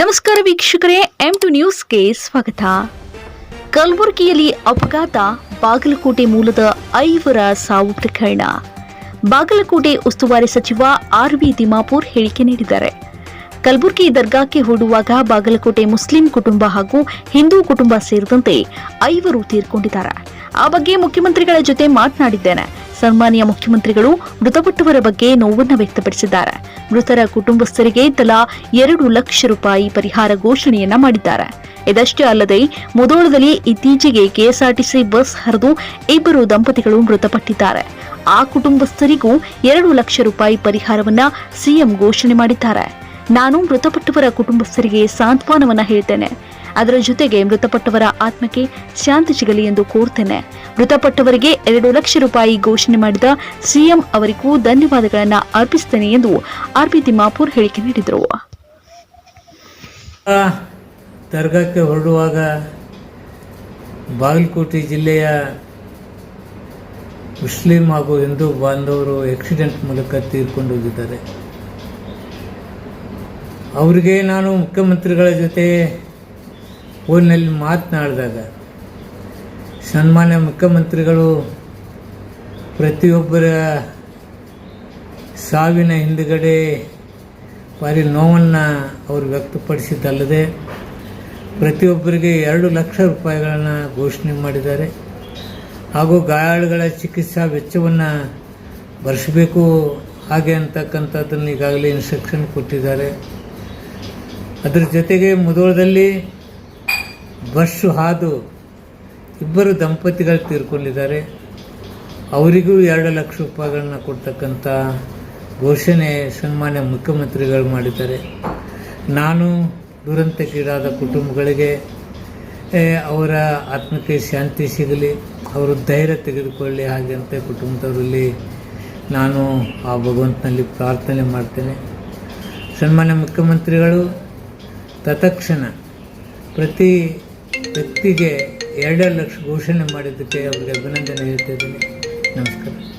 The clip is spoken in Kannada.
ನಮಸ್ಕಾರ ವೀಕ್ಷಕರೇ ಎಂ ಟು ನ್ಯೂಸ್ಗೆ ಸ್ವಾಗತ. ಕಲಬುರಗಿಯಲ್ಲಿ ಅಪಘಾತ ಬಾಗಲಕೋಟೆ ಮೂಲದ ಐವರ ಸಾವು ಪ್ರಕರಣ. ಬಾಗಲಕೋಟೆ ಉಸ್ತುವಾರಿ ಸಚಿವ ಆರ್ ವಿ ದಿಮಾಪುರ್ ಹೇಳಿಕೆ ನೀಡಿದ್ದಾರೆ. ಕಲಬುರಗಿ ದರ್ಗಾಕ್ಕೆ ಹೊರಡುವಾಗ ಬಾಗಲಕೋಟೆ ಮುಸ್ಲಿಂ ಕುಟುಂಬ ಹಾಗೂ ಹಿಂದೂ ಕುಟುಂಬ ಸೇರಿದಂತೆ ಐವರು ತೀರ್ಕೊಂಡಿದ್ದಾರೆ. ಆ ಬಗ್ಗೆ ಮುಖ್ಯಮಂತ್ರಿಗಳ ಜೊತೆ ಮಾತನಾಡಿದ್ದೇನೆ. ಸನ್ಮಾನ್ಯ ಮುಖ್ಯಮಂತ್ರಿಗಳು ಮೃತಪಟ್ಟವರ ಬಗ್ಗೆ ನೋವನ್ನು ವ್ಯಕ್ತಪಡಿಸಿದ್ದಾರೆ. ಮೃತರ ಕುಟುಂಬಸ್ಥರಿಗೆ ತಲಾ ಎರಡು ಲಕ್ಷ ರೂಪಾಯಿ ಪರಿಹಾರ ಘೋಷಣೆಯನ್ನ ಮಾಡಿದ್ದಾರೆ. ಇದಷ್ಟೇ ಅಲ್ಲದೆ ಮುದೋಳದಲ್ಲಿ ಇತ್ತೀಚೆಗೆ ಕೆಎಸ್ಆರ್ಟಿಸಿ ಬಸ್ ಹರಿದು ಇಬ್ಬರು ದಂಪತಿಗಳು ಮೃತಪಟ್ಟಿದ್ದಾರೆ. ಆ ಕುಟುಂಬಸ್ಥರಿಗೂ ಎರಡು ಲಕ್ಷ ರೂಪಾಯಿ ಪರಿಹಾರವನ್ನ ಸಿಎಂ ಘೋಷಣೆ ಮಾಡಿದ್ದಾರೆ. ನಾನು ಮೃತಪಟ್ಟವರ ಕುಟುಂಬಸ್ಥರಿಗೆ ಸಾಂತ್ವನವನ್ನ ಹೇಳ್ತೇನೆ. ಅದರ ಜೊತೆಗೆ ಮೃತಪಟ್ಟವರ ಆತ್ಮಕ್ಕೆ ಶಾಂತಿ ಸಿಗಲಿ ಎಂದು ಕೋರ್ತೇನೆ. ಮೃತಪಟ್ಟವರಿಗೆ ಎರಡು ಲಕ್ಷ ರೂಪಾಯಿ ಘೋಷಣೆ ಮಾಡಿದ ಸಿಎಂ ಅವರಿಗೂ ಧನ್ಯವಾದಗಳನ್ನು ಅರ್ಪಿಸುತ್ತೇನೆ ಎಂದು ಆರ್ಪಿ ತಿಮ್ಮಾಪುರ್ ಹೇಳಿಕೆ ನೀಡಿದರು. ದರ್ಗಾಕ್ಕೆ ಹೊರಡುವಾಗ ಬಾಗಲಕೋಟೆ ಜಿಲ್ಲೆಯ ಮುಸ್ಲಿಂ ಹಾಗೂ ಹಿಂದೂ ಬಾಂಧವರು ಆಕ್ಸಿಡೆಂಟ್ ಮೂಲಕ ತೀರ್ಕೊಂಡು ಹೋಗಿದ್ದಾರೆ. ಅವರಿಗೆ ನಾನು ಮುಖ್ಯಮಂತ್ರಿಗಳ ಜೊತೆ ಫೋನ್ನಲ್ಲಿ ಮಾತನಾಡಿದಾಗ ಸನ್ಮಾನ್ಯ ಮುಖ್ಯಮಂತ್ರಿಗಳು ಪ್ರತಿಯೊಬ್ಬರ ಸಾವಿನ ಹಿಂದುಗಡೆ ಭಾರಿ ನೋವನ್ನು ಅವರು ವ್ಯಕ್ತಪಡಿಸಿದ್ದಲ್ಲದೆ ಪ್ರತಿಯೊಬ್ಬರಿಗೆ ಎರಡು ಲಕ್ಷ ರೂಪಾಯಿಗಳನ್ನು ಘೋಷಣೆ ಮಾಡಿದ್ದಾರೆ. ಹಾಗೂ ಗಾಯಾಳುಗಳ ಚಿಕಿತ್ಸಾ ವೆಚ್ಚವನ್ನು ಭರಿಸಬೇಕು ಹಾಗೆ ಅಂತಕ್ಕಂಥದ್ದನ್ನು ಈಗಾಗಲೇ ಇನ್ಸ್ಟ್ರಕ್ಷನ್ ಕೊಟ್ಟಿದ್ದಾರೆ. ಅದರ ಜೊತೆಗೆ ಮುದೋಳದಲ್ಲಿ ಬಸ್ಸು ಹಾದು ಇಬ್ಬರು ದಂಪತಿಗಳು ತೀರ್ಕೊಂಡಿದ್ದಾರೆ. ಅವರಿಗೂ ಎರಡು ಲಕ್ಷ ರೂಪಾಯಿಗಳನ್ನ ಕೊಡ್ತಕ್ಕಂಥ ಘೋಷಣೆ ಸನ್ಮಾನ್ಯ ಮುಖ್ಯಮಂತ್ರಿಗಳು ಮಾಡಿದ್ದಾರೆ. ನಾನು ದುರಂತಕ್ಕೀಡಾದ ಕುಟುಂಬಗಳಿಗೆ ಅವರ ಆತ್ಮಕ್ಕೆ ಶಾಂತಿ ಸಿಗಲಿ, ಅವರು ಧೈರ್ಯ ತೆಗೆದುಕೊಳ್ಳಿ ಹಾಗೆಂತ ಕುಟುಂಬದವರಲ್ಲಿ ನಾನು ಆ ಭಗವಂತನಲ್ಲಿ ಪ್ರಾರ್ಥನೆ ಮಾಡ್ತೇನೆ. ಸನ್ಮಾನ್ಯ ಮುಖ್ಯಮಂತ್ರಿಗಳು, ತತ್ಕ್ಷಣ ಪ್ರತಿ ವ್ಯಕ್ತಿಗೆ ಎರಡೇ ಲಕ್ಷ ಘೋಷಣೆ ಮಾಡಿದ್ದಕ್ಕೆ ಅವರಿಗೆ ಅಭಿನಂದನೆ ಹೇಳ್ತಾ ಇದ್ದೀನಿ. ನಮಸ್ಕಾರ.